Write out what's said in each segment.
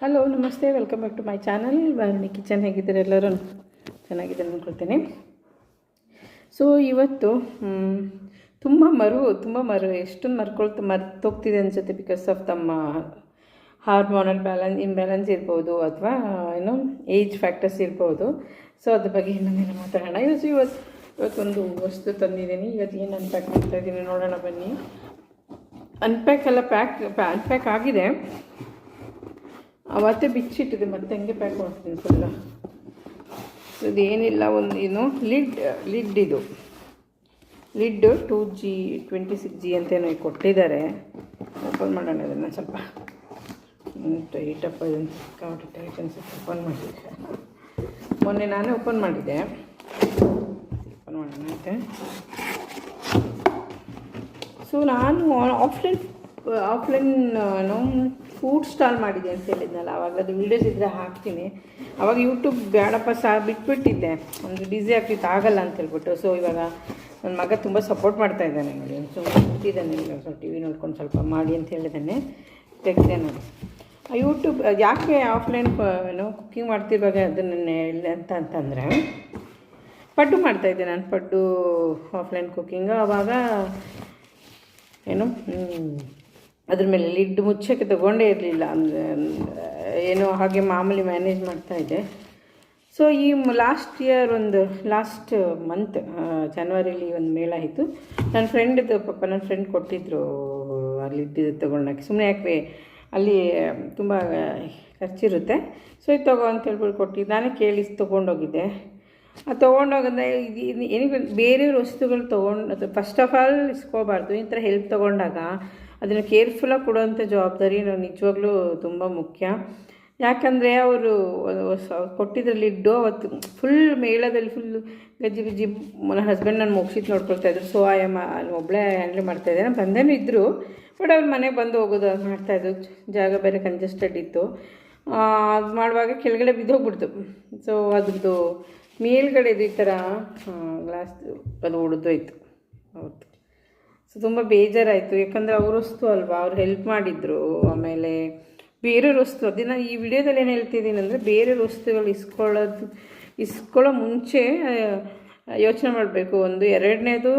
Hello ನಮಸ್ತೆ welcome back to my channel ಬನ್ನಿ kitchen ಹೇಗಿದ್ದೀರ ಎಲ್ಲರೂ? ಚೆನ್ನಾಗಿದ್ದಾರೆ ಅಂದ್ಕೊಳ್ತೇನೆ. ಸೊ ಇವತ್ತು ತುಂಬ ಮರು ತುಂಬ ಮರು, ಎಷ್ಟೊಂದು ಮರ್ಕೊಳ್ತಾ ಮರ್ತೋಗ್ತಿದೆ ಅನಿಸುತ್ತೆ ಬಿಕಾಸ್ ಆಫ್ ತಮ್ಮ ಹಾರ್ಮೋನಲ್ ಬ್ಯಾಲೆನ್ಸ್ ಇಂಬ್ಯಾಲೆನ್ಸ್ ಇರ್ಬೋದು ಅಥವಾ, ಏನು ಏಜ್ ಫ್ಯಾಕ್ಟರ್ಸ್ ಇರ್ಬೋದು. ಸೊ ಅದ್ರ ಬಗ್ಗೆ ಇನ್ನೊಂದಿನ ಮಾತಾಡೋಣ. ಇವತ್ತು ಇವತ್ತು ಇವತ್ತೊಂದು ವಸ್ತು ತಂದಿದ್ದೀನಿ. ಇವತ್ತು ಏನು ಅನ್ಪ್ಯಾಕ್ ಮಾಡ್ತಾ ಇದ್ದೀನಿ ನೋಡೋಣ ಬನ್ನಿ. ಅನ್ಪ್ಯಾಕ್ ಎಲ್ಲ ಪ್ಯಾಕ್ ಅನ್ಪ್ಯಾಕ್ ಆಗಿದೆ. ಅವತ್ತೇ ಬಿಚ್ಚಿಟ್ಟಿದೆ, ಮತ್ತೆ ಹಂಗೆ ಪ್ಯಾಕ್ ಮಾಡ್ತೀನಿ ಫುಲ್ಲ ಇದು ಏನಿಲ್ಲ, ಒಂದು ಏನು ಲಿಡ್ ಲಿಡ್ ಇದು. Lid two G twenty six G ಅಂತೇನೋ ಕೊಟ್ಟಿದ್ದಾರೆ. ಓಪನ್ ಮಾಡೋಣ ಅದನ್ನು ಸ್ವಲ್ಪ. ಟೈಟಪ್ಪ ಇದನ್ನು ಸಿಕ್ಕಾಬಿಟ್ಟು ಟೈಟ್ ಅನ್ಸುತ್ತೆ ಓಪನ್ ಮಾಡಿದ್ದೆ ಮೊನ್ನೆ ನಾನೇ ಓಪನ್ ಮಾಡಿದ್ದೆ. ಓಪನ್ ಮಾಡೋಣ ಅಂತೆ. ಸೊ ನಾನು ಆಫ್ಲೈನ್ ಆಫ್ಲೈನ್ ಫುಡ್ ಸ್ಟಾಲ್ ಮಾಡಿದೆ ಅಂತ ಹೇಳಿದ್ನಲ್ಲ, ಅವಾಗ ಅದು ವೀಡಿಯೋಸ್ ಇದ್ದರೆ ಹಾಕ್ತೀನಿ. ಅವಾಗ ಯೂಟ್ಯೂಬ್ ಬೇಡಪ್ಪ ಸಹ ಬಿಟ್ಬಿಟ್ಟಿದ್ದೆ. ಒಂದು ಬ್ಯುಸಿ ಆಗ್ತಿತ್ತು, ಆಗಲ್ಲ ಅಂತ ಹೇಳ್ಬಿಟ್ಟು. ಸೊ ಇವಾಗ ನನ್ನ ಮಗ ತುಂಬ ಸಪೋರ್ಟ್ ಮಾಡ್ತಾ ಇದ್ದಾನೆ ನೋಡಿ. ಸೊ ಈಗ, ಸ್ವಲ್ಪ ಟಿ ವಿ ನೋಡ್ಕೊಂಡು ಸ್ವಲ್ಪ ಮಾಡಿ ಅಂತ ಹೇಳಿದ್ದಾನೆ. ತೆಗೆದೆ ನೋಡಿ. ಯೂಟ್ಯೂಬ್ ಯಾಕೆ ಆಫ್ಲೈನ್ ಏನು ಕುಕ್ಕಿಂಗ್ ಮಾಡ್ತಿರುವಾಗ ಅದನ್ನು ಹೇಳಿ ಅಂತ ಅಂತಂದರೆ, ಪಡ್ಡು ಮಾಡ್ತಾಯಿದ್ದೆ ನಾನು, ಪಡ್ಡು ಆಫ್ಲೈನ್ ಕುಕ್ಕಿಂಗ್ ಆವಾಗ ಏನು ಅದ್ರ ಮೇಲೆ ಲಿಡ್ ಮುಚ್ಚಕ್ಕೆ ತಗೊಂಡೇ ಇರಲಿಲ್ಲ. ಅಂದರೆ, ಏನೋ ಹಾಗೆ ಮಾಮೂಲಿ ಮ್ಯಾನೇಜ್ ಮಾಡ್ತಾ ಇದ್ದೆ. ಸೊ ಈ ಲಾಸ್ಟ್ ಇಯರ್ ಒಂದು ಲಾಸ್ಟ್ ಮಂತ್ ಜನವರಿಲಿ ಒಂದು ಮೇಳ ಇತ್ತು. ನನ್ನ ಫ್ರೆಂಡ್ದು ಪಾಪ ನನ್ನ ಫ್ರೆಂಡ್ ಕೊಟ್ಟಿದ್ದರು ಅಲ್ಲಿ ಇದ್ದಿದ್ದು ತೊಗೊಳಕ್ಕೆ ಸುಮ್ಮನೆ ಯಾಕೆ, ಅಲ್ಲಿ, ತುಂಬ ಖರ್ಚಿರುತ್ತೆ. ಸೊ ಇದು ತಗೋ ಅಂತ ಹೇಳ್ಬಿಟ್ಟು ಕೊಟ್ಟಿದ್ದು ನಾನೇ ಕೇಳಿ ತೊಗೊಂಡೋಗಿದ್ದೆ. ಅದು ತೊಗೊಂಡೋಗಂದ್ರೆ, ಇದು ಏನಿಗೆ ಬೇರೆಯವ್ರ ವಸ್ತುಗಳು ತೊಗೊಂಡು ಫಸ್ಟ್ ಆಫ್ ಆಲ್ ಇಸ್ಕೋಬಾರ್ದು. ಈ ಥರ ಹೆಲ್ಪ್ ತೊಗೊಂಡಾಗ ಅದನ್ನು ಕೇರ್ಫುಲ್ಲಾಗಿ ಕೊಡುವಂಥ ಜವಾಬ್ದಾರಿ ನಾವು ನಿಜವಾಗ್ಲೂ ತುಂಬ ಮುಖ್ಯ. ಯಾಕಂದರೆ ಅವರು ಕೊಟ್ಟಿದ್ದ ಲಿಡ್ಡು ಅವತ್ತು ಫುಲ್ ಮೇಳದಲ್ಲಿ ಫುಲ್ ಗಜ್ಜಿ ಬಿಜ್ಜಿ ನನ್ನ ಹಸ್ಬೆಂಡ್ ನಾನು ಮುಗಿಸಿದ್ದು ನೋಡ್ಕೊಳ್ತಾ ಇದ್ರು. ಸೊ ಆಯಮ್ಮ ಅಲ್ಲಿ ಒಬ್ಬಳೇ ಹ್ಯಾಂಡ್ಲ್ ಮಾಡ್ತಾಯಿದ್ದೆ ನಾನು ಬಂದೇನೂ ಇದ್ದರು ಬಟ್ ಅವ್ರ ಮನೆಗೆ ಬಂದು ಹೋಗೋದು ಅದು ಮಾಡ್ತಾಯಿದ್ರು ಜಾಗ ಬೇರೆ ಕಂಜೆಸ್ಟೆಡ್ ಇತ್ತು. ಅದು ಮಾಡುವಾಗ ಕೆಳಗಡೆ ಬಿದ್ದೋಗ್ಬಿಡ್ತು. ಸೊ ಅದ್ರದ್ದು ಮೇಲ್ಗಡೆದು ಈ ಥರ ಗ್ಲಾಸ್ ಅದು ಒಡೆದೋಯ್ತು. ಹೌದು ತುಂಬ ಬೇಜಾರಾಯಿತು. ಯಾಕಂದರೆ ಅವ್ರ ವಸ್ತು ಅಲ್ವಾ? ಅವ್ರು ಹೆಲ್ಪ್ ಮಾಡಿದರು. ಆಮೇಲೆ ಬೇರೆಯವ್ರ ವಸ್ತು ಅದನ್ನು ಈ ವಿಡಿಯೋದಲ್ಲಿ ಏನು ಹೇಳ್ತಿದ್ದೀನಿ ಅಂದರೆ ಬೇರೆಯವ್ರ ವಸ್ತುಗಳು ಇಸ್ಕೊಳ್ಳೋದು, ಇಸ್ಕೊಳ್ಳೋ ಮುಂಚೆ ಯೋಚನೆ ಮಾಡಬೇಕು. ಒಂದು ಎರಡನೇದು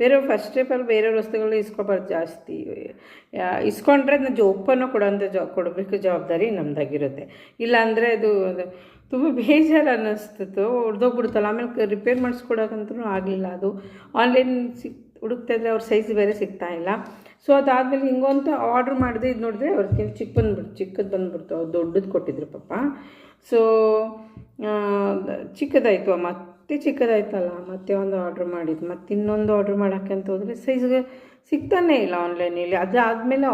ಬೇರೆ ಫಸ್ಟ್ ಆಫ್ ಆಲ್ ಬೇರೆಯವ್ರ ವಸ್ತುಗಳು ಇಸ್ಕೊಬಾರ್ದು ಜಾಸ್ತಿ. ಇಸ್ಕೊಂಡ್ರೆ ಅದನ್ನ ಜೋಪನ್ನು ಕೊಡೋಂಥ ಜಾ, ಕೊಡಬೇಕು ಜವಾಬ್ದಾರಿ ನಮ್ಮದಾಗಿರುತ್ತೆ ಇಲ್ಲಾಂದರೆ ಅದು ತುಂಬ ಬೇಜಾರು ಅನ್ನಿಸ್ತಿತ್ತು. ಹೊಡೆದೋಗ್ಬಿಡ್ತಲ್ಲ ಆಮೇಲೆ ರಿಪೇರ್ ಮಾಡಿಸ್ಕೊಡೋಕ್ಕಂತೂ ಆಗಲಿಲ್ಲ. ಅದು ಆನ್ಲೈನ್ ಸಿಕ್ ಹುಡುಕ್ತಾ ಇದ್ರೆ ಅವ್ರ ಸೈಜ್ ಬೇರೆ ಸಿಗ್ತಾ ಇಲ್ಲ. ಸೊ ಅದಾದಮೇಲೆ ಹಿಂಗಂತ ಆರ್ಡ್ರ್ ಮಾಡಿದೆ. ಇದು ನೋಡಿದ್ರೆ ಅವ್ರಿಗೆ ಚಿಕ್ಕ ಬಂದ್ಬಿಡ್ತು ಚಿಕ್ಕದು ಬಂದ್ಬಿಡ್ತು. ಅವ್ರು ದೊಡ್ಡದು ಕೊಟ್ಟಿದ್ರು ಪಾಪ. ಸೊ ಚಿಕ್ಕದಾಯಿತು ಮತ್ತೆ ಚಿಕ್ಕದಾಯ್ತಲ್ಲ. ಮತ್ತೆ ಒಂದು ಆರ್ಡ್ರ್ ಮಾಡಿದ್ದು ಮತ್ತೆ ಇನ್ನೊಂದು ಆರ್ಡ್ರ್ ಮಾಡೋಕ್ಕೆ ಅಂತ ಹೋದರೆ ಸೈಜ್ಗೆ ಸಿಗ್ತಾನೇ ಇಲ್ಲ ಆನ್ಲೈನಲ್ಲಿ ಅದಾದಮೇಲೆ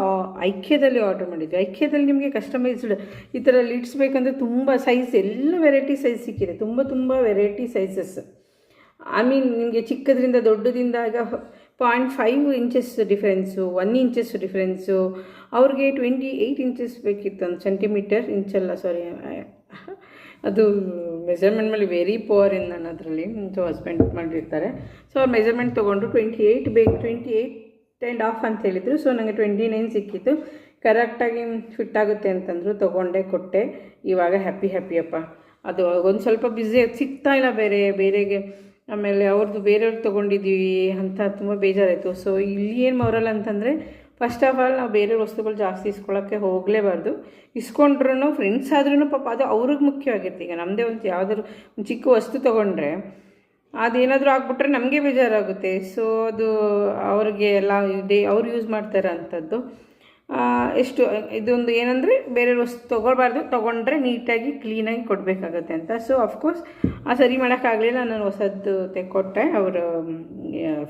ಐಕ್ಯದಲ್ಲಿ ಆರ್ಡ್ರ್ ಮಾಡಿದ್ವಿ. ಐಕ್ಯದಲ್ಲಿ ನಿಮಗೆ ಕಸ್ಟಮೈಸ್ಡ್ ಈ ಥರ ಲಿಡ್ಸ್ ಬೇಕಂದರೆ ತುಂಬ ಸೈಜ್ ಎಲ್ಲ ವೆರೈಟಿ ಸೈಜ್ ಸಿಕ್ಕಿದೆ. ತುಂಬ ತುಂಬ ವೆರೈಟಿ ಸೈಜಸ್ ಐ ಮೀನ್ ನಿಮಗೆ ಚಿಕ್ಕದ್ರಿಂದ ದೊಡ್ಡದಿಂದ point five inches difference one inches difference ಅವ್ರಿಗೆ ಟ್ವೆಂಟಿ ಏಯ್ಟ್ ಇಂಚಸ್ ಬೇಕಿತ್ತು ಒಂದು ಸೆಂಟಿಮೀಟರ್ ಇಂಚಲ್ಲ ಸಾರಿ ಅದು ಮೆಜರ್ಮೆಂಟ್ ಮೇಲೆ ವೆರಿ ಪುವರ್ ಇನ್ ನಾನು ಅದರಲ್ಲಿ. ಸೊ ಹಸ್ಬೆಂಡ್ ಮಾಡಿರ್ತಾರೆ. ಸೊ ಅವ್ರು ಮೆಜರ್ಮೆಂಟ್ ತೊಗೊಂಡು ಟ್ವೆಂಟಿ ಏಯ್ಟ್ ಬೇಕು ಟ್ವೆಂಟಿ ಏಯ್ಟ್ ಆ್ಯಂಡ್ ಆಫ್ ಅಂತ ಹೇಳಿದರು. ಸೊ ನನಗೆ ಟ್ವೆಂಟಿ ನೈನ್ ಸಿಕ್ಕಿತ್ತು ಕರೆಕ್ಟಾಗಿ ಫಿಟ್ ಆಗುತ್ತೆ ಅಂತಂದರು ತೊಗೊಂಡೆ, ಕೊಟ್ಟೆ. ಇವಾಗ ಹ್ಯಾಪಿ ಹ್ಯಾಪಿಯಪ್ಪ ಅದು ಒಂದು ಸ್ವಲ್ಪ ಬ್ಯುಸಿ ಸಿಗ್ತಾ ಇಲ್ಲ ಬೇರೆ, ಬೇರೆಗೆ. ಆಮೇಲೆ ಅವ್ರದ್ದು ಬೇರೆಯವ್ರು ತೊಗೊಂಡಿದ್ದೀವಿ ಅಂತ ತುಂಬ ಬೇಜಾರಾಯಿತು. ಸೊ ಇಲ್ಲಿ ಏನು ಮೊರಲ್ ಅಂತಂದರೆ ಫಸ್ಟ್ ಆಫ್ ಆಲ್ ನಾವು ಬೇರೆ ವಸ್ತುಗಳು ಜಾಸ್ತಿ ಇಸ್ಕೊಳ್ಳೋಕ್ಕೆ ಹೋಗಲೇಬಾರ್ದು. ಇಸ್ಕೊಂಡ್ರೂ ಫ್ರೆಂಡ್ಸ್ ಆದ್ರೂ ಪಾಪ ಅದು ಅವ್ರಿಗೆ ಮುಖ್ಯವಾಗಿರುತ್ತೆ. ಈಗ ನಮ್ಮದೇ ಒಂದು ಯಾವುದಾದ್ರು ಒಂದು ಚಿಕ್ಕ ವಸ್ತು ತೊಗೊಂಡ್ರೆ, ಅದೇನಾದರೂ ಆಗ್ಬಿಟ್ರೆ ನಮಗೆ ಬೇಜಾರಾಗುತ್ತೆ. ಸೊ ಅದು ಅವ್ರಿಗೆ ಎಲ್ಲ ಇದೆ, ಅವ್ರು ಯೂಸ್ ಮಾಡ್ತಾರೆ ಅಂಥದ್ದು ಎಷ್ಟು, ಇದೊಂದು ಏನಂದರೆ ಬೇರೆ ವಸ್ತು ತೊಗೊಳ್ಬಾರ್ದು, ತೊಗೊಂಡ್ರೆ ನೀಟಾಗಿ ಕ್ಲೀನಾಗಿ ಕೊಡಬೇಕಾಗತ್ತೆ ಅಂತ. ಸೊ ಅಫ್ಕೋರ್ಸ್ ಆ ಸರಿ ಮಾಡೋಕ್ಕಾಗಲಿಲ್ಲ, ನಾನು ಹೊಸದ್ದು ತೆಕ್ಕೊಟ್ಟೆ ಅವರು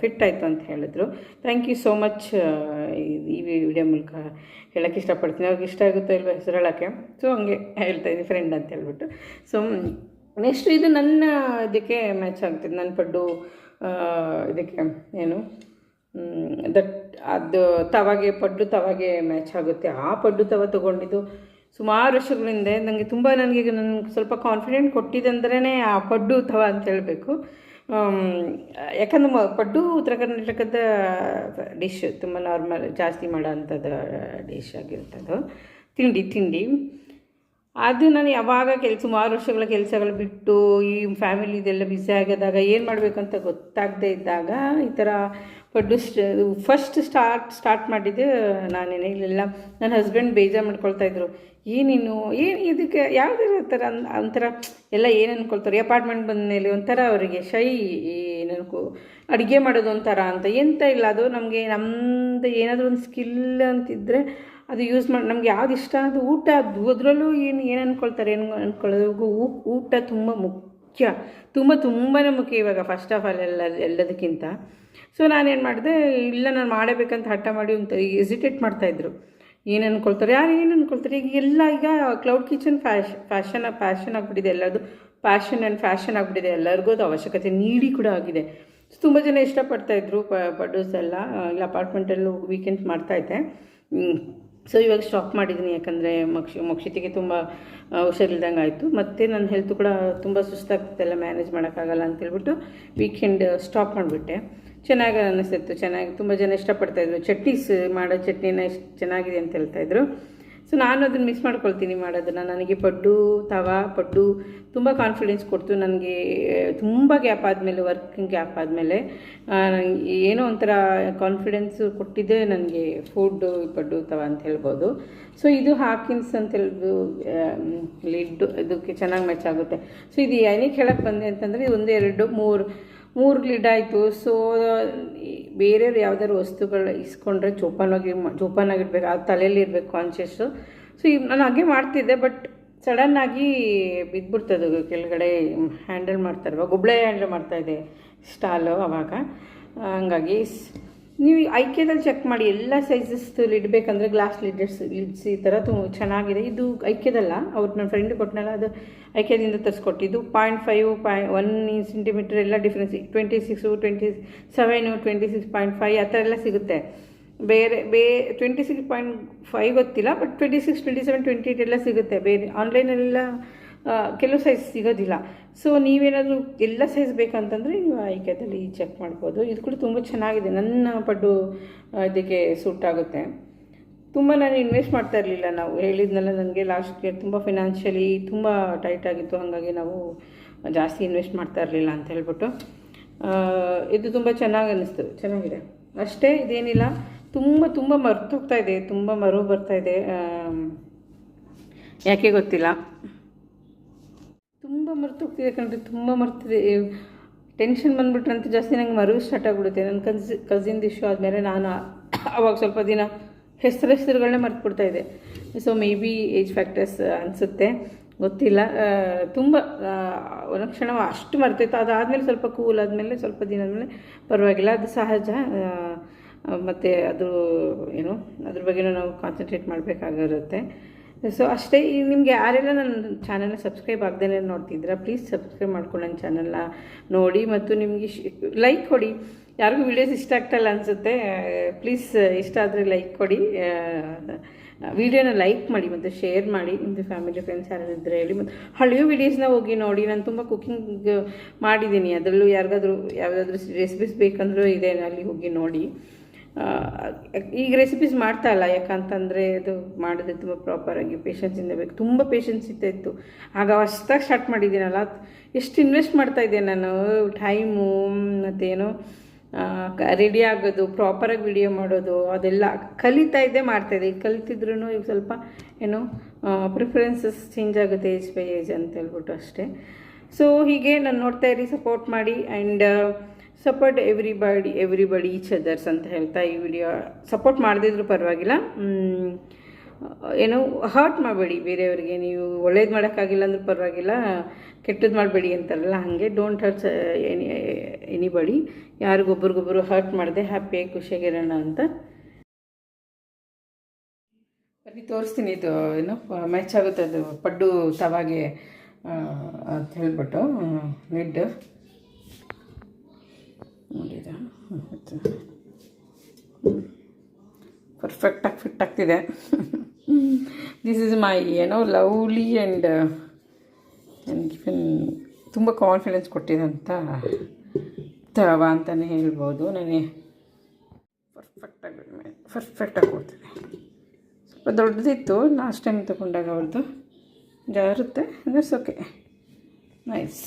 ಫಿಟ್ ಆಯಿತು ಅಂತ ಹೇಳಿದ್ರು. ಥ್ಯಾಂಕ್ ಯು ಸೋ ಮಚ್ ಈ ವಿಡಿಯೋ ಮೂಲಕ ಹೇಳೋಕ್ಕೆ ಇಷ್ಟಪಡ್ತೀನಿ. ಅವ್ರಿಗೆ ಇಷ್ಟ ಆಗುತ್ತೋ ಇಲ್ವೋ ಹೆಸರು ಸೊ ಹಂಗೆ ಹೇಳ್ತಾ ಇದ್ದೀನಿ ಫ್ರೆಂಡ್ ಅಂತ ಹೇಳ್ಬಿಟ್ಟು. ಸೊ ನೆಕ್ಸ್ಟ್ ಇದು ನನ್ನ ಇದಕ್ಕೆ ಮ್ಯಾಚ್ ಆಗ್ತಿದೆ. ನನ್ನ ಪಡ್ಡು ಇದಕ್ಕೆ, ಏನು? ದಟ್ ಅದು ತವಾಗೆ ಪಡ್ಡು ತವಾಗೆ ಮ್ಯಾಚ್ ಆಗುತ್ತೆ. ಆ ಪಡ್ಡು ತವ ತೊಗೊಂಡಿದ್ದು ಸುಮಾರು ವರ್ಷಗಳಿಂದ ನನಗೆ ತುಂಬ ನನಗೆ ನನಗೆ ಸ್ವಲ್ಪ ಕಾನ್ಫಿಡೆಂಟ್ ಕೊಟ್ಟಿದ್ದಂದ್ರೇ ಆ ಪಡ್ಡು ತವ ಅಂತ ಹೇಳಬೇಕು. ಯಾಕಂದ್ರೆ ಪಡ್ಡು ಉತ್ತರ ಕರ್ನಾಟಕದ ಡಿಶ್ ತುಂಬ ನಾರ್ಮಲ್ ಜಾಸ್ತಿ ಮಾಡೋ ಅಂಥದ್ದು ಡಿಶ್ ಆಗಿರುತ್ತೆ ತಿಂಡಿ ತಿಂಡಿ. ಅದು ನಾನು ಯಾವಾಗ ಕೆಲಸ ಸುಮಾರು ವರ್ಷಗಳ ಕೆಲಸಗಳು ಬಿಟ್ಟು ಈ ಫ್ಯಾಮಿಲಿದೆಲ್ಲ ಬ್ಯುಸಿ ಆಗಿದಾಗ ಏನು ಮಾಡಬೇಕಂತ ಗೊತ್ತಾಗದೇ ಇದ್ದಾಗ ಈ ಥರ ಪಡ್ಡು ಫಸ್ಟ್ ಸ್ಟಾರ್ಟ್ ಸ್ಟಾರ್ಟ್ ಮಾಡಿದ್ದು ನಾನೇನೇ ಇಲ್ಲೆಲ್ಲ ನನ್ನ ಹಸ್ಬೆಂಡ್ ಬೇಜಾರು ಮಾಡ್ಕೊಳ್ತಾ ಇದ್ರು. ಏನೇನು ಏನು ಇದಕ್ಕೆ ಯಾವುದೇ ಥರ ಒಂಥರ ಎಲ್ಲ ಏನು ಅನ್ಕೊಳ್ತಾರೆ? ಅಪಾರ್ಟ್ಮೆಂಟ್ ಬಂದ ಮೇಲೆ ಒಂಥರ ಅವರಿಗೆ ಶೈ ಏನನ್ಕೋ ಅಡುಗೆ ಮಾಡೋದು ಒಂಥರ ಅಂತ. ಎಂತ ಇಲ್ಲ, ಅದು ನಮಗೆ ನಮ್ಮದು ಏನಾದರೂ ಒಂದು ಸ್ಕಿಲ್ ಅಂತಿದ್ದರೆ ಅದು ಯೂಸ್ ಮಾಡಿ, ನಮ್ಗೆ ಯಾವ್ದು ಇಷ್ಟ ಅದು ಊಟ, ಅದು ಅದರಲ್ಲೂ ಏನು ಏನು ಅಂದ್ಕೊಳ್ತಾರೆ ಏನು ಅಂದ್ಕೊಳ್ಳೋದು ಊಟ ತುಂಬ ಮುಖ್ಯ, ತುಂಬ ತುಂಬಾ ಮುಖ್ಯ ಇವಾಗ ಫಸ್ಟ್ ಆಫ್ ಆಲ್ ಎಲ್ಲ, ಎಲ್ಲದಕ್ಕಿಂತ. ಸೊ ನಾನೇನು ಮಾಡಿದೆ, ಇಲ್ಲ ನಾನು ಮಾಡಬೇಕಂತ ಹಠ ಮಾಡಿ ಒಂದು ಎಸಿಟೇಟ್ ಮಾಡ್ತಾಯಿದ್ರು ಏನು ಅನ್ಕೊಳ್ತಾರೆ, ಯಾರು ಏನು ಅಂದ್ಕೊಳ್ತಾರೆ ಈಗ ಎಲ್ಲ, ಈಗ ಕ್ಲೌಡ್ ಕಿಚನ್ ಫ್ಯಾಶ್ ಫ್ಯಾಷನ್ ಫ್ಯಾಷನ್ ಆಗಿಬಿಟ್ಟಿದೆ ಎಲ್ಲರದು. ಫ್ಯಾಷನ್ ಆ್ಯಂಡ್ ಫ್ಯಾಷನ್ ಆಗಿಬಿಟ್ಟಿದೆ ಎಲ್ಲರಿಗೂ ಅದು ಅವಶ್ಯಕತೆ ನೀಡಿ ಕೂಡ ಆಗಿದೆ. ತುಂಬ ಜನ ಇಷ್ಟಪಡ್ತಾಯಿದ್ರು ಪಡೋಸ್ ಎಲ್ಲ, ಇಲ್ಲ ಅಪಾರ್ಟ್ಮೆಂಟಲ್ಲೂ ವೀಕೆಂಡ್ಸ್ ಮಾಡ್ತಾಯಿದ್ದೆ ಸೊ ಇವಾಗ ಸ್ಟಾಪ್ ಮಾಡಿದ್ದೀನಿ ಯಾಕಂದರೆ ಮಕ್ಷಿ, ಮಕ್ಷಿತಿಗೆ ತುಂಬ ಹುಷಾರಿಲ್ದಂಗೆ ಆಯಿತು. ಮತ್ತು ನನ್ನ ಹೆಲ್ತ್ ಕೂಡ ತುಂಬ ಸುಸ್ತಾಗ್ತಿಲ್ಲ ಮ್ಯಾನೇಜ್ ಮಾಡೋಕ್ಕಾಗಲ್ಲ ಅಂತೇಳ್ಬಿಟ್ಟು ವೀಕೆಂಡ್ ಸ್ಟಾಪ್ ಮಾಡಿಬಿಟ್ಟೆ. ಚೆನ್ನಾಗಿ ಅನ್ನಿಸ್ತಿತ್ತು ಚೆನ್ನಾಗಿ, ತುಂಬ ಜನ ಇಷ್ಟಪಡ್ತಾಯಿದ್ರು ಚಟ್ನೀಸ್ ಮಾಡೋ ಚಟ್ನಿನ ಇಷ್ಟು ಚೆನ್ನಾಗಿದೆ ಅಂತ ಹೇಳ್ತಾಯಿದ್ರು ಸೊ ನಾನು ಅದನ್ನು ಮಿಸ್ ಮಾಡ್ಕೊಳ್ತೀನಿ ಮಾಡೋದನ್ನು ನನಗೆ ಪಡ್ಡು, ತವಾ, ಪಡ್ಡು ತುಂಬ ಕಾನ್ಫಿಡೆನ್ಸ್ ಕೊಡ್ತು. ನನಗೆ, ತುಂಬ ಗ್ಯಾಪ್ ಆದಮೇಲೆ ವರ್ಕಿಂಗ್ ಗ್ಯಾಪ್ ಆದಮೇಲೆ ಏನೋ ಒಂಥರ ಕಾನ್ಫಿಡೆನ್ಸ್ ಕೊಟ್ಟಿದ್ದೇ ನನಗೆ ಫುಡ್ಡು ಪಡ್ಡು, ತವ ಅಂತ ಹೇಳ್ಬೋದು. ಸೊ ಇದು ಹಾಕಿನ್ಸ್ ಅಂತ ಹೇಳ್ದು ಲಿಡ್ಡು ಇದಕ್ಕೆ ಚೆನ್ನಾಗಿ ಮ್ಯಾಚ್ ಆಗುತ್ತೆ. ಸೊ ಇದು ಏನಕ್ಕೆ ಹೇಳಕ್ಕೆ ಬಂದೆ ಅಂತಂದರೆ ಒಂದು ಎರಡು ಮೂರು ಮೂರು ಲಿಡ್ ಆಯಿತು. ಸೊ ಬೇರೆಯವ್ರು ಯಾವ್ದಾದ್ರು ವಸ್ತುಗಳು ಇಸ್ಕೊಂಡ್ರೆ ಜೋಪಾನಾಗಿ ಜೋಪಾನಾಗಿರ್ಬೇಕು ಆ ತಲೆಯಲ್ಲಿ ಇರಬೇಕು ಕಾನ್ಷಿಯಸ್ಸು ಸೊ ಈಗ ನಾನು ಹಾಗೆ ಮಾಡ್ತಿದ್ದೆ ಬಟ್ ಸಡನ್ನಾಗಿ ಬಿದ್ದುಬಿಡ್ತದೆ ಕೆಳಗಡೆ ಹ್ಯಾಂಡಲ್ ಮಾಡ್ತಾರೆ ಗುಬ್ಳೆ ಹ್ಯಾಂಡಲ್ ಮಾಡ್ತಾಯಿದ್ದೆ ಸ್ಟಾಲು ಅವಾಗ. ಹಂಗಾಗಿ ನೀವು ಐಕ್ಯದಲ್ಲಿ ಚೆಕ್ ಮಾಡಿ, ಎಲ್ಲ ಸೈಜಸ್ ಇಡಬೇಕಂದ್ರೆ ಗ್ಲಾಸ್ ಲಿಡ್ಸ್ ಲಿಡ್ಸ್ ಈ ಥರ ತುಂಬ ಚೆನ್ನಾಗಿದೆ. ಇದು ಐಕ್ಯದಲ್ಲ ಅವ್ರು ನನ್ನ ಫ್ರೆಂಡ್ ಕೊಟ್ಟನಲ್ಲ ಅದು ಐಕ್ಯದಿಂದ ತರಿಸ್ಕೊಟ್ಟಿದ್ದು. ಪಾಯಿಂಟ್ ಫೈವ್ ಪಾಯ್ ಒನ್ ಸೆಂಟಿಮೀಟರ್ ಎಲ್ಲ difference twenty six twenty seven twenty six point five ಆ ಥರ ಎಲ್ಲ ಸಿಗುತ್ತೆ. ಬೇರೆ, ಬೇ ಟ್ವೆಂಟಿ ಸಿಕ್ಸ್ ಪಾಯಿಂಟ್ ಫೈವ್ ಗೊತ್ತಿಲ್ಲ but twenty six twenty seven twenty eight ಎಲ್ಲ ಸಿಗುತ್ತೆ. ಬೇರೆ ಆನ್ಲೈನಲ್ಲೆಲ್ಲ ಕೆಲವು ಸೈಜ್ ಸಿಗೋದಿಲ್ಲ. ಸೊ ನೀವೇನಾದರೂ ಎಲ್ಲ ಸೈಜ್ ಬೇಕಂತಂದರೆ ನೀವು ಐಕ್ಯದಲ್ಲಿ ಚೆಕ್ ಮಾಡ್ಬೋದು. ಇದು ಕೂಡ ತುಂಬ ಚೆನ್ನಾಗಿದೆ. ನನ್ನ ಪಡ್ಡು ಇದಕ್ಕೆ ಸೂಟ್ ಆಗುತ್ತೆ. ತುಂಬ ನಾನು ಇನ್ವೆಸ್ಟ್ ಮಾಡ್ತಾ ಇರಲಿಲ್ಲ ನಾವು. ಹೇಳಿದ್ನಲ್ಲ ನನಗೆ ಲಾಸ್ಟ್ ಇಯರ್ ತುಂಬ ಫಿನಾನ್ಷಿಯಲಿ ತುಂಬ ಟೈಟ್ ಆಗಿತ್ತು. ಹಾಗಾಗಿ ನಾವು ಜಾಸ್ತಿ ಇನ್ವೆಸ್ಟ್ ಮಾಡ್ತಾ ಇರಲಿಲ್ಲ ಅಂತ ಹೇಳ್ಬಿಟ್ಟು. ಇದು ತುಂಬ ಚೆನ್ನಾಗಿ ಅನ್ನಿಸ್ತು. ಚೆನ್ನಾಗಿದೆ. ಅಷ್ಟೇ ಇದೇನಿಲ್ಲ. ತುಂಬ ತುಂಬ ಮರ್ತೋಗ್ತಾ ಇದೆ. ತುಂಬ ಮರು ಬರ್ತಾ ಇದೆ. ಯಾಕೆ ಗೊತ್ತಿಲ್ಲ. ತುಂಬ ಮರ್ತೋಗ್ತಿದೆ ಕಣ್ರಿ, ತುಂಬ ಮರ್ತಿದೆ. ಟೆನ್ಷನ್ ಬಂದ್ಬಿಟ್ರಂತೂ ಜಾಸ್ತಿ ನಂಗೆ ಮರು ಸ್ಟಾರ್ಟ್ ಆಗಿಬಿಡುತ್ತೆ. ನನ್ನ ಕನ್ಸಿ ಕಸಿನ್ ಇಶ್ಯೂ ಆದಮೇಲೆ ನಾನು ಅವಾಗ ಸ್ವಲ್ಪ ದಿನ ಹೆಸರು ಹೆಸರುಗಳನ್ನೇ ಮರ್ತ್ಬಿಡ್ತಾ ಇದೆ so maybe age factors ಅನಿಸುತ್ತೆ. ಗೊತ್ತಿಲ್ಲ. ತುಂಬ ಒಂದು ಕ್ಷಣ ಅಷ್ಟು ಮರ್ತಿತ್ತು. ಅದಾದಮೇಲೆ ಸ್ವಲ್ಪ ಕೂಲ್ ಆದಮೇಲೆ ಸ್ವಲ್ಪ ದಿನ ಆದಮೇಲೆ ಪರವಾಗಿಲ್ಲ. ಅದು ಸಹಜ. ಮತ್ತು ಅದು ಏನು, ಅದ್ರ ಬಗ್ಗೆನೂ ನಾವು ಕಾನ್ಸಂಟ್ರೇಟ್ ಮಾಡಬೇಕಾಗಿರುತ್ತೆ. ಸೊ ಅಷ್ಟೇ ಈಗ ನಿಮಗೆ ಯಾರೆಲ್ಲ ನನ್ನ ಚಾನಲ್ನ ಸಬ್ಸ್ಕ್ರೈಬ್ ಆಗದೇ ನೋಡ್ತಿದ್ದೀರಾ ಪ್ಲೀಸ್ ಸಬ್ಸ್ಕ್ರೈಬ್ ಮಾಡ್ಕೊಂಡು ನನ್ನ ಚಾನಲ್ನ ನೋಡಿ ಮತ್ತು ನಿಮಗೆ ಲೈಕ್ ಕೊಡಿ. ಯಾರಿಗೂ ವಿಡಿಯೋಸ್ ಇಷ್ಟ ಆಗ್ತಲ್ಲ ಅನಿಸುತ್ತೆ ಪ್ಲೀಸ್ ಇಷ್ಟ ಆದರೆ ಲೈಕ್ ಕೊಡಿ. ವಿಡಿಯೋನ ಲೈಕ್ ಮಾಡಿ ಮತ್ತು ಶೇರ್ ಮಾಡಿ. ನಿಮ್ಮದು ಫ್ಯಾಮಿಲಿ ಫ್ರೆಂಡ್ಸ್ ಯಾರು ಇದ್ದರೆ ಹೇಳಿ ಮತ್ತು ಹಳೆಯ ವೀಡಿಯೋಸ್ನ ಹೋಗಿ ನೋಡಿ. ನಾನು ತುಂಬ ಕುಕ್ಕಿಂಗ್ ಮಾಡಿದ್ದೀನಿ. ಅದರಲ್ಲೂ ಯಾರಿಗಾದ್ರೂ, ಯಾವುದಾದ್ರೂ ರೆಸಿಪೀಸ್ ಬೇಕಂದರೂ ಇದೆ, ಅಲ್ಲಿ ಹೋಗಿ ನೋಡಿ. ಈಗ ರೆಸಿಪೀಸ್ ಮಾಡ್ತಾ ಇಲ್ಲ, ಯಾಕಂತಂದರೆ ಅದು ಮಾಡಿದ್ರೆ ತುಂಬ ಪ್ರಾಪರಾಗಿ ಪೇಷನ್ಸಿಂದ ಬೇಕು. ತುಂಬ ಪೇಷನ್ಸ್ ಇತ್ತು. ಆಗ ಹೊಸ್ದಾಗಿ ಸ್ಟಾರ್ಟ್ ಮಾಡಿದ್ದೀನಲ್ಲ ಎಷ್ಟು ಇನ್ವೆಸ್ಟ್ ಮಾಡ್ತಾ ಇದ್ದೆ ನಾನು ಟೈಮು ಮತ್ತೇನು ರೆಡಿ ಆಗೋದು ಪ್ರಾಪರಾಗಿ ವಿಡಿಯೋ ಮಾಡೋದು, ಅದೆಲ್ಲ ಕಲಿತಾ ಇದ್ದೆ ಮಾಡ್ತಾಯಿದ್ದೆ ಈಗ ಕಲಿತಿದ್ರು ಈಗ ಸ್ವಲ್ಪ, ಏನು ಪ್ರಿಫರೆನ್ಸಸ್ ಚೇಂಜ್ ಆಗುತ್ತೆ ಏಜ್ ಬೈ ಏಜ್ ಅಂತ ಹೇಳ್ಬಿಟ್ಟು ಅಷ್ಟೇ. ಸೊ ಹೀಗೆ ನಾನು ನೋಡ್ತಾ ಇರಿ ಸಪೋರ್ಟ್ ಮಾಡಿ and support everybody everybody each others ಅಂತ ಹೇಳ್ತಾ ಈ ವಿಡಿಯೋ ಸಪೋರ್ಟ್ ಮಾಡದಿದ್ರು ಪರವಾಗಿಲ್ಲ. ಏನು ಹರ್ಟ್ ಮಾಡಬೇಡಿ ಬೇರೆಯವರಿಗೆ. ನೀವು ಒಳ್ಳೇದು ಮಾಡೋಕ್ಕಾಗಿಲ್ಲ ಅಂದ್ರೆ ಪರವಾಗಿಲ್ಲ. ಕೆಟ್ಟದ್ದು ಮಾಡಬೇಡಿ ಅಂತಾರಲ್ಲ, ಹಾಗೆ ಡೋಂಟ್ ಹರ್ಟ್ಸ್ ಎನಿ ಎನಿಬಡಿ ಯಾರಿಗೊಬ್ಬರಿಗೊಬ್ಬರು ಹರ್ಟ್ ಮಾಡದೆ ಹ್ಯಾಪಿಯಾಗಿ ಖುಷಿಯಾಗಿರೋಣ ಅಂತ. ಬರೀ ತೋರಿಸ್ತೀನಿ ಇದು, ಏನು ಮ್ಯಾಚ್ ಆಗುತ್ತೆ ಅದು ಪಡ್ಡು ತವಾಗೆ ಅಂತ ಹೇಳ್ಬಿಟ್ಟು ಲಿಡ್ ನೋಡಿದ. ಪರ್ಫೆಕ್ಟಾಗಿ ಫಿಟ್ ಆಗ್ತಿದೆ. ದಿಸ್ ಇಸ್ ಮೈ ಏನೋ ಲವ್ಲಿ ಆ್ಯಂಡ್ ನನಗೆ ತುಂಬ ಕಾನ್ಫಿಡೆನ್ಸ್ ಕೊಟ್ಟಿದಂಥ ತವ ಅಂತಲೇ ಹೇಳ್ಬೋದು. ನನಗೆ ಪರ್ಫೆಕ್ಟಾಗಿ ಪರ್ಫೆಕ್ಟಾಗಿ ಸ್ವಲ್ಪ ದೊಡ್ಡದಿತ್ತು ಲಾಸ್ಟ್ ಟೈಮ್ ತಗೊಂಡಾಗ ಅವ್ರದ್ದು ಜಾರುತ್ತೆ ಅಂದರೆ ಓಕೆ ನೈಸ್